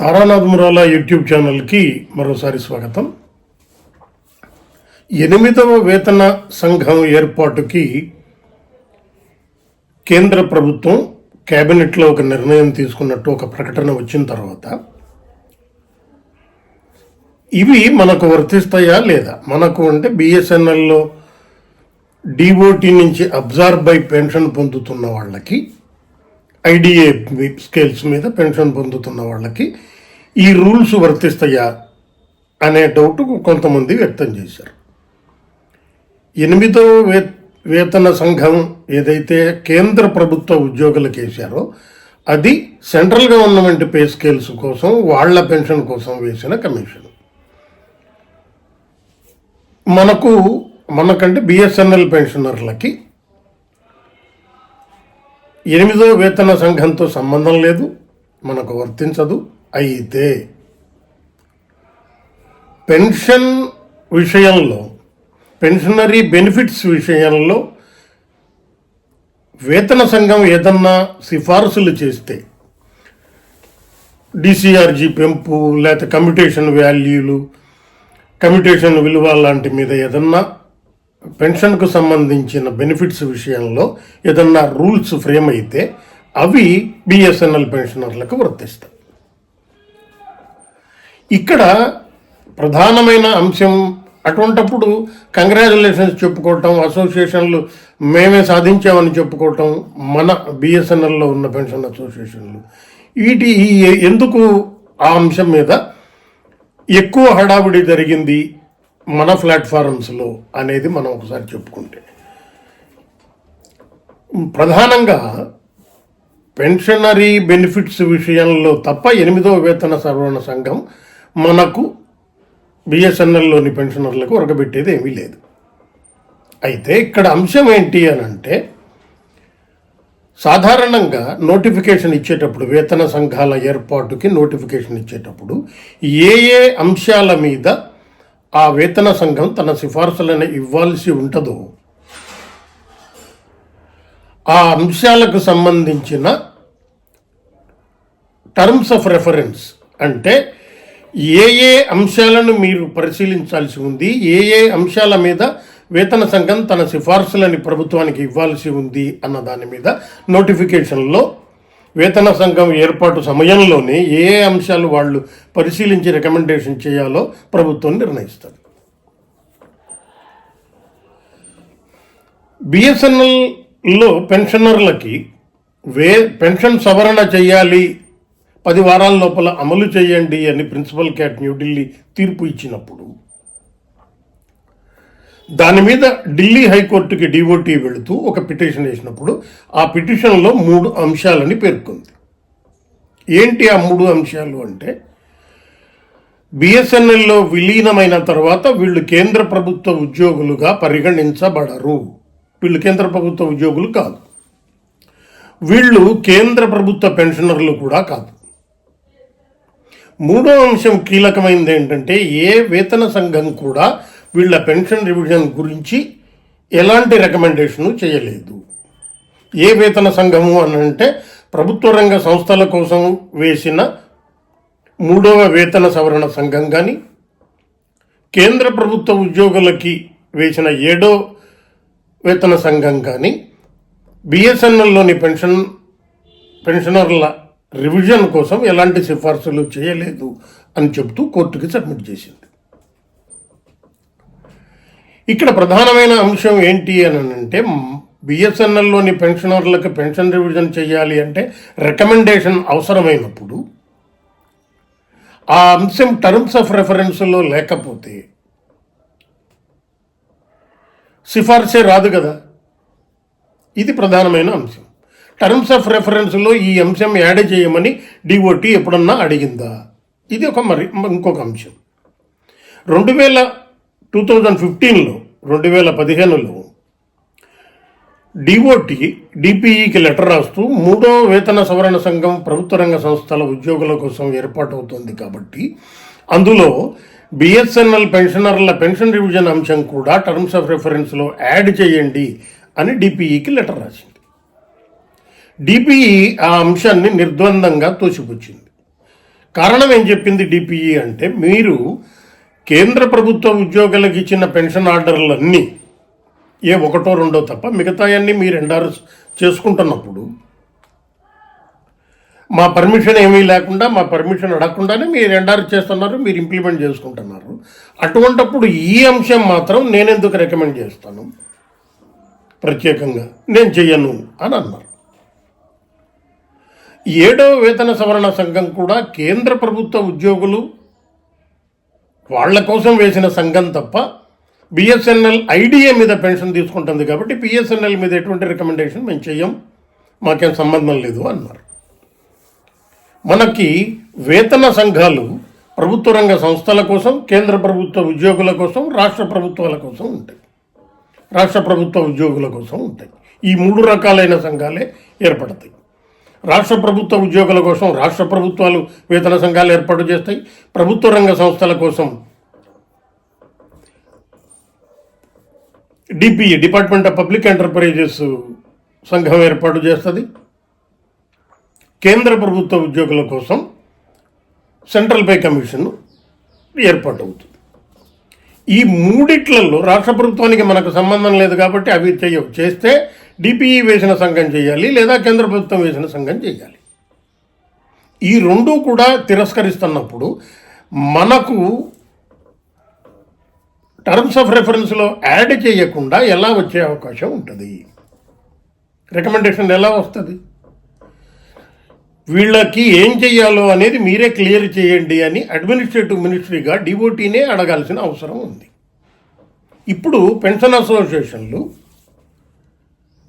Taranath మురాలా YouTube ఛానల్కి మరోసారి స్వాగతం. ఎనిమిదవ వేతన సంఘం ఏర్పాటుకి కేంద్ర ప్రభుత్వం కేబినెట్లో ఒక నిర్ణయం తీసుకున్నట్టు ఒక ప్రకటన వచ్చిన తర్వాత ఇవి మనకు వర్తిస్తాయా లేదా? మనకు అంటే బిఎస్ఎన్ఎల్లో డిఓటి నుంచి అబ్జార్బ్ బై పెన్షన్ పొందుతున్న వాళ్ళకి ఐడిఏ స్కేల్స్ మీద పెన్షన్ పొందుతున్న వాళ్ళకి ఈ రూల్స్ వర్తిస్తాయా అనే డౌట్ కొంతమంది వ్యక్తం చేశారు. ఎనిమిదో వే వేతన సంఘం ఏదైతే కేంద్ర ప్రభుత్వ ఉద్యోగులకు వేశారో అది సెంట్రల్ గవర్నమెంట్ పే స్కేల్స్ కోసం వాళ్ళ పెన్షన్ కోసం వేసిన కమిషన్. మనకు మనకంటే బిఎస్ఎన్ఎల్ పెన్షనర్లకి ఎనిమిదో వేతన సంఘంతో సంబంధం లేదు మనకు వర్తించదు. అయితే పెన్షన్ విషయంలో పెన్షనరీ బెనిఫిట్స్ విషయంలో వేతన సంఘం ఏదన్నా సిఫార్సులు చేస్తే డిసిఆర్జీ పెంపు లేకపోతే కమ్యూటేషన్ వాల్యూలు కమ్యూటేషన్ విలువ లాంటి మీద ఏదన్నా పెన్షన్కు సంబంధించిన బెనిఫిట్స్ విషయంలో ఏదన్నా రూల్స్ ఫ్రేమ్ అయితే అవి బిఎస్ఎన్ఎల్ పెన్షనర్లకు వర్తిస్తాయి. ఇక్కడ ప్రధానమైన అంశం అటువంటప్పుడు కంగ్రాచులేషన్స్ చెప్పుకోవటం అసోసియేషన్లు మేమే సాధించామని చెప్పుకోవటం మన బిఎస్ఎన్ఎల్లో ఉన్న పెన్షన్ అసోసియేషన్లు. వీటి ఎందుకు ఆ అంశం మీద ఎక్కువ హడావిడి జరిగింది మన ప్లాట్ఫారమ్స్లో అనేది మనం ఒకసారి చెప్పుకుంటే. ప్రధానంగా పెన్షనరీ బెనిఫిట్స్ విషయంలో తప్ప ఎనిమిదవ వేతన సవరణ సంఘం మనకు బిఎస్ఎన్ఎల్లోని పెన్షనర్లకు ఉరగబెట్టేది ఏమీ లేదు. అయితే ఇక్కడ అంశం ఏంటి అని అంటే సాధారణంగా నోటిఫికేషన్ ఇచ్చేటప్పుడు వేతన సంఘాల ఏర్పాటుకి నోటిఫికేషన్ ఇచ్చేటప్పుడు ఏ ఏ అంశాల మీద ఆ వేతన సంఘం తన సిఫార్సులను ఇవ్వాల్సి ఉంటుందో ఆ అంశాలకు సంబంధించిన టర్మ్స్ ఆఫ్ రెఫరెన్స్ అంటే ఏ ఏ అంశాలను మీరు పరిశీలించాల్సి ఉంది ఏ ఏ అంశాల మీద వేతన సంఘం తన సిఫార్సులని ప్రభుత్వానికి ఇవ్వాల్సి ఉంది అన్న దాని మీద నోటిఫికేషన్లో వేతన సంఘం ఏర్పాటు సమయంలోనే ఏ ఏ అంశాలు వాళ్ళు పరిశీలించి రికమెండేషన్ చేయాలో ప్రభుత్వం నిర్ణయిస్తుంది. బిఎస్ఎన్ఎల్లో పెన్షనర్లకి వే పెన్షన్ సవరణ చేయాలి పది వారాల లోపల అమలు చేయండి అని ప్రిన్సిపల్ క్యాట్ న్యూఢిల్లీ తీర్పు ఇచ్చినప్పుడు. దాని మీద ఢిల్లీ హైకోర్టుకి డిఓటీ వెళుతూ ఒక పిటిషన్ వేసినప్పుడు ఆ పిటిషన్లో మూడు అంశాలని పేర్కొంది. ఏంటి ఆ మూడు అంశాలు అంటే బిఎస్ఎన్ఎల్లో విలీనమైన తర్వాత వీళ్ళు కేంద్ర ప్రభుత్వ ఉద్యోగులుగా పరిగణించబడరు. వీళ్ళు కేంద్ర ప్రభుత్వ ఉద్యోగులు కాదు. వీళ్ళు కేంద్ర ప్రభుత్వ పెన్షనర్లు కూడా కాదు. మూడో అంశం కీలకమైనది ఏంటంటే ఏ వేతన సంఘం కూడా వీళ్ళ పెన్షన్ రివిజన్ గురించి ఎలాంటి రికమెండేషను చేయలేదు. ఏ వేతన సంఘము అని అంటే ప్రభుత్వ రంగ సంస్థల కోసం వేసిన మూడవ వేతన సవరణ సంఘం కానీ కేంద్ర ప్రభుత్వ ఉద్యోగులకి వేసిన ఏడో వేతన సంఘం కానీ బిఎస్ఎన్ఎల్లోని పెన్షన్ పెన్షనర్ల రివిజన్ కోసం ఎలాంటి సిఫార్సులు చేయలేదు అని చెప్తూ కోర్టుకి సబ్మిట్ చేసింది. ఇక్కడ ప్రధానమైన అంశం ఏంటి అని అంటే బిఎస్ఎన్ఎల్లోని పెన్షనర్లకు పెన్షన్ రివిజన్ చేయాలి అంటే రికమెండేషన్ అవసరమైనప్పుడు ఆ అంశం టర్మ్స్ ఆఫ్ రెఫరెన్స్లో లేకపోతే సిఫార్సే రాదు కదా. ఇది ప్రధానమైన అంశం. టర్మ్స్ ఆఫ్ రెఫరెన్స్లో ఈ అంశం యాడ్ చేయమని డిఓటి ఎప్పుడన్నా అడిగిందా? ఇది ఒక మరి ఇంకొక అంశం. రెండు వేల టూ థౌజండ్ ఫిఫ్టీన్లో రెండు వేల పదిహేనులో డిఓటి డిపిఈకి లెటర్ రాస్తూ మూడో వేతన సవరణ సంఘం ప్రభుత్వ రంగ సంస్థల ఉద్యోగుల కోసం ఏర్పాటవుతోంది కాబట్టి అందులో బిఎస్ఎన్ఎల్ పెన్షనర్ల పెన్షన్ రివిజన్ అంశం కూడా టర్మ్స్ ఆఫ్ రెఫరెన్స్లో యాడ్ చేయండి అని డిపిఈకి లెటర్ రాసింది. డిపిఈ ఆ అంశాన్ని నిర్ద్వందంగా తోసిపుచ్చింది. కారణం ఏం చెప్పింది డిపిఈ అంటే మీరు కేంద్ర ప్రభుత్వ ఉద్యోగులకు ఇచ్చిన పెన్షన్ ఆర్డర్లన్నీ ఏ ఒకటో రెండో తప్ప మిగతాయన్నీ మీరు ఎండార్స్ చేసుకుంటున్నప్పుడు మా పర్మిషన్ ఏమీ లేకుండా మా పర్మిషన్ అడగకుండానే మీరు ఎండార్ చేస్తున్నారు మీరు ఇంప్లిమెంట్ చేసుకుంటున్నారు. అటువంటప్పుడు ఈ అంశం మాత్రం నేనెందుకు రికమెండ్ చేస్తాను? ప్రత్యేకంగా నేను చెయ్యను అని అన్నారు. ఏడవ వేతన సవరణ సంఘం కూడా కేంద్ర ప్రభుత్వ ఉద్యోగులు వాళ్ళ కోసం వేసిన సంఘం తప్ప బిఎస్ఎన్ఎల్ ఐడిఏ మీద పెన్షన్ తీసుకుంటుంది కాబట్టి బిఎస్ఎన్ఎల్ మీద ఎటువంటి రికమెండేషన్ మేము చెయ్యం మాకేం సంబంధం లేదు అన్నారు. మనకి వేతన సంఘాలు ప్రభుత్వ రంగ సంస్థల కోసం కేంద్ర ప్రభుత్వ ఉద్యోగుల కోసం రాష్ట్ర ప్రభుత్వాల కోసం ఉంటాయి. రాష్ట్ర ప్రభుత్వ ఉద్యోగుల కోసం ఉంటాయి. ఈ మూడు రకాలైన సంఘాలే ఏర్పడతాయి. రాష్ట్ర ప్రభుత్వ ఉద్యోగుల కోసం రాష్ట్ర ప్రభుత్వాలు వేతన సంఘాలు ఏర్పాటు చేస్తాయి. ప్రభుత్వ రంగ సంస్థల కోసం DPE department of public enterprises సంఘం ఏర్పాటు చేస్తుంది. కేంద్ర ప్రభుత్వ ఉద్యోగుల కోసం సెంట్రల్ పే కమిషన్ ఏర్పాటు అవుతుంది ఈ మూడిట్లలో రాష్ట్ర ప్రభుత్వానికి మనకు సంబంధం లేదు కాబట్టి అవి చేయ చేస్తే డిపిఈ వేసిన సంఘం చేయాలి లేదా కేంద్ర ప్రభుత్వం వేసిన సంఘం చేయాలి. ఈ రెండు కూడా తిరస్కరిస్తున్నప్పుడు మనకు టర్మ్స్ ఆఫ్ రెఫరెన్స్లో యాడ్ చేయకుండా ఎలా వచ్చే అవకాశం ఉంటుంది? రికమెండేషన్ ఎలా వస్తుంది? వీళ్ళకి ఏం చేయాలో అనేది మీరే క్లియర్ చేయండి అని అడ్మినిస్ట్రేటివ్ మినిస్ట్రీగా డిఓటీనే అడగాల్సిన అవసరం ఉంది. ఇప్పుడు పెన్షన్ అసోసియేషన్లు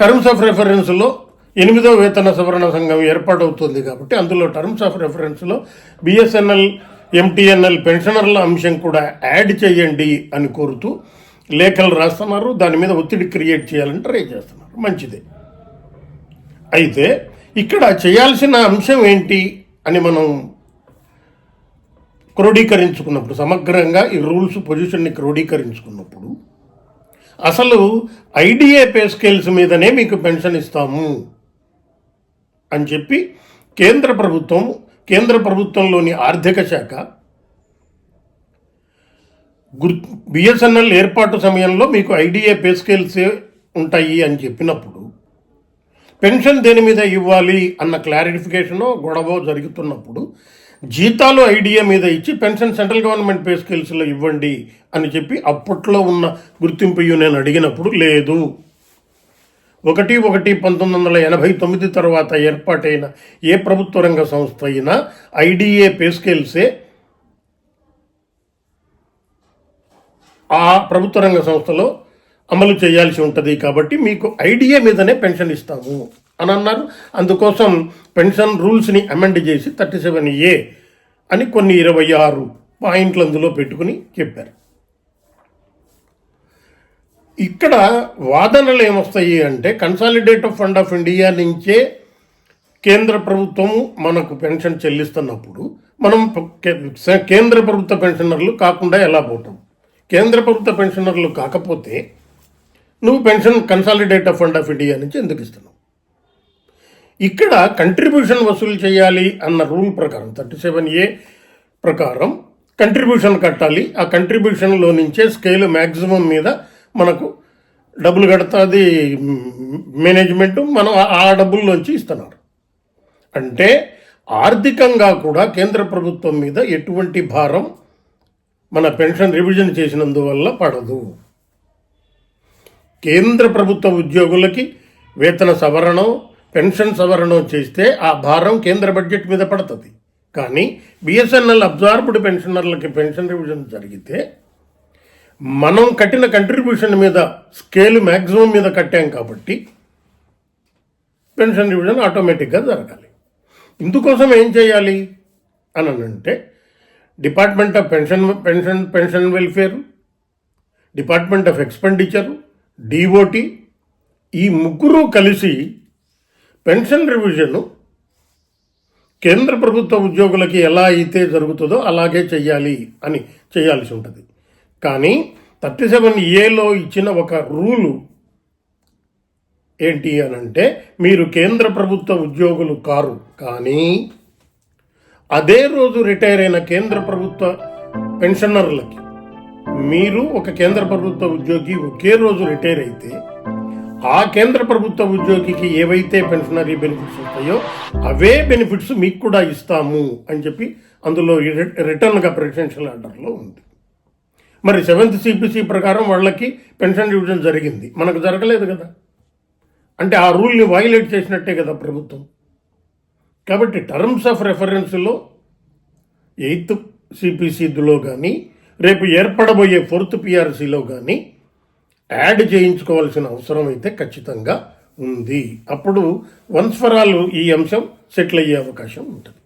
టర్మ్స్ ఆఫ్ రెఫరెన్స్లో ఎనిమిదో వేతన సవరణ సంఘం ఏర్పాటవుతుంది కాబట్టి అందులో టర్మ్స్ ఆఫ్ రెఫరెన్స్లో బిఎస్ఎన్ఎల్ ఎంటీఎన్ఎల్ పెన్షనర్ల అంశం కూడా యాడ్ చేయండి అని కోరుతూ లేఖలు రాస్తున్నారు. దాని మీద ఒత్తిడి క్రియేట్ చేయాలని ట్రై చేస్తున్నారు. మంచిదే. అయితే ఇక్కడ చేయాల్సిన అంశం ఏంటి అని మనం క్రోడీకరించుకున్నప్పుడు సమగ్రంగా ఈ రూల్స్ పొజిషన్ని క్రోడీకరించుకున్నప్పుడు అసలు ఐడిఏ పే స్కేల్స్ మీదనే మీకు పెన్షన్ ఇస్తాము అని చెప్పి కేంద్ర ప్రభుత్వం కేంద్ర ప్రభుత్వంలోని ఆర్థిక శాఖ గుర్ బిఎస్ఎన్ఎల్ ఏర్పాటు సమయంలో మీకు ఐడిఏ పే స్కేల్సే ఉంటాయి అని చెప్పినప్పుడు పెన్షన్ దేని మీద ఇవ్వాలి అన్న క్లారిఫికేషను గొడవ జరుగుతున్నప్పుడు జీతాలు ఐడియా మీద ఇచ్చి పెన్షన్ సెంట్రల్ గవర్నమెంట్ పే స్కేల్స్లో ఇవ్వండి అని చెప్పి అప్పట్లో ఉన్న గుర్తింపు నేను అడిగినప్పుడు లేదు. ఒకటి ఒకటి పంతొమ్మిది వందల ఎనభై తొమ్మిది తర్వాత ఏర్పాటైన ఏ ప్రభుత్వ రంగ సంస్థ అయినా ఐడిఏ పే స్కేల్సే ఆ ప్రభుత్వ రంగ సంస్థలో అమలు చేయాల్సి ఉంటుంది కాబట్టి మీకు ఐడియా మీదనే పెన్షన్ ఇస్తాము. అని అన్నారు. అందుకోసం పెన్షన్ రూల్స్ని అమెండ్ చేసి థర్టీ సెవెన్ ఏ అని కొన్ని ఇరవై ఆరు పాయింట్లు అందులో పెట్టుకుని చెప్పారు. ఇక్కడ వాదనలు ఏమొస్తాయి అంటే కన్సాలిడేటివ్ ఫండ్ ఆఫ్ ఇండియా నుంచే కేంద్ర ప్రభుత్వం మనకు పెన్షన్ చెల్లిస్తున్నప్పుడు మనం కేంద్ర ప్రభుత్వ పెన్షనర్లు కాకుండా ఎలా పోతాం? కేంద్ర ప్రభుత్వ పెన్షనర్లు కాకపోతే నువ్వు pension consolidate fund of India నుంచి ఎందుకు ఇస్తున్నావు? ఇక్కడ కంట్రిబ్యూషన్ వసూలు చేయాలి అన్న రూల్ ప్రకారం థర్టీ సెవెన్ ఏ ప్రకారం కంట్రిబ్యూషన్ కట్టాలి. ఆ కంట్రిబ్యూషన్లో నుంచే స్కేల్ మ్యాక్సిమం మీద మనకు డబ్బులు కడుతుంది మేనేజ్మెంట్ మనం ఆ- డబ్బుల్లోంచి ఇస్తున్నారు. అంటే ఆర్థికంగా కూడా కేంద్ర ప్రభుత్వం మీద ఎటువంటి భారం మన పెన్షన్ రివిజన్ చేసినందువల్ల పడదు. కేంద్ర ప్రభుత్వ ఉద్యోగులకి వేతన సవరణం పెన్షన్ సవరణం చేస్తే ఆ భారం కేంద్ర బడ్జెట్ మీద పడుతుంది. కానీ బిఎస్ఎన్ఎల్ అబ్జార్బ్డ్ పెన్షనర్లకి పెన్షన్ రివిజన్ జరిగితే మనం కట్టిన కంట్రిబ్యూషన్ మీద స్కేల్ మ్యాక్సిమం మీద కట్టాం కాబట్టి పెన్షన్ రివిజన్ ఆటోమేటిక్గా జరగాలి. ఇందుకోసం ఏం చేయాలి? అని అంటే department of pension pension pension welfare department of expenditure DOT ఈ ముగ్గురు కలిసి పెన్షన్ రివిజన్ కేంద్ర ప్రభుత్వ ఉద్యోగులకి ఎలా అయితే జరుగుతుందో అలాగే చేయాలి అని చేయాల్సి ఉంటుంది. కానీ థర్టీ సెవెన్ ఏలో ఇచ్చిన ఒక రూలు ఏంటి అని అంటే మీరు కేంద్ర ప్రభుత్వ ఉద్యోగులు కారు కానీ అదే రోజు రిటైర్ అయిన కేంద్ర ప్రభుత్వ పెన్షనర్లకి మీరు ఒక కేంద్ర ప్రభుత్వ ఉద్యోగి ఒకే రోజు రిటైర్ అయితే ఆ కేంద్ర ప్రభుత్వ ఉద్యోగికి ఏవైతే పెన్షనరీ బెనిఫిట్స్ ఉంటాయో అవే బెనిఫిట్స్ మీకు కూడా ఇస్తాము అని చెప్పి అందులో రి- రిటర్న్గా ప్రెసిడెన్షియల్ ఆర్డర్లో ఉంది. మరి సెవెంత్ సిపిసి ప్రకారం వాళ్ళకి పెన్షన్ డివిజన్ జరిగింది. మనకు జరగలేదు కదా. అంటే ఆ రూల్ని వైలేట్ చేసినట్టే కదా ప్రభుత్వం. కాబట్టి టర్మ్స్ ఆఫ్ రెఫరెన్స్లో ఎయిత్ సిపిసిలో కానీ రేపు ఏర్పడబోయే ఫోర్త్ పిఆర్సీలో కానీ యాడ్ చేయించుకోవాల్సిన అవసరం అయితే ఖచ్చితంగా ఉంది. అప్పుడు వన్స్ ఫర్ ఆల్ ఈ అంశం సెటిల్ అయ్యే అవకాశం ఉంటుంది.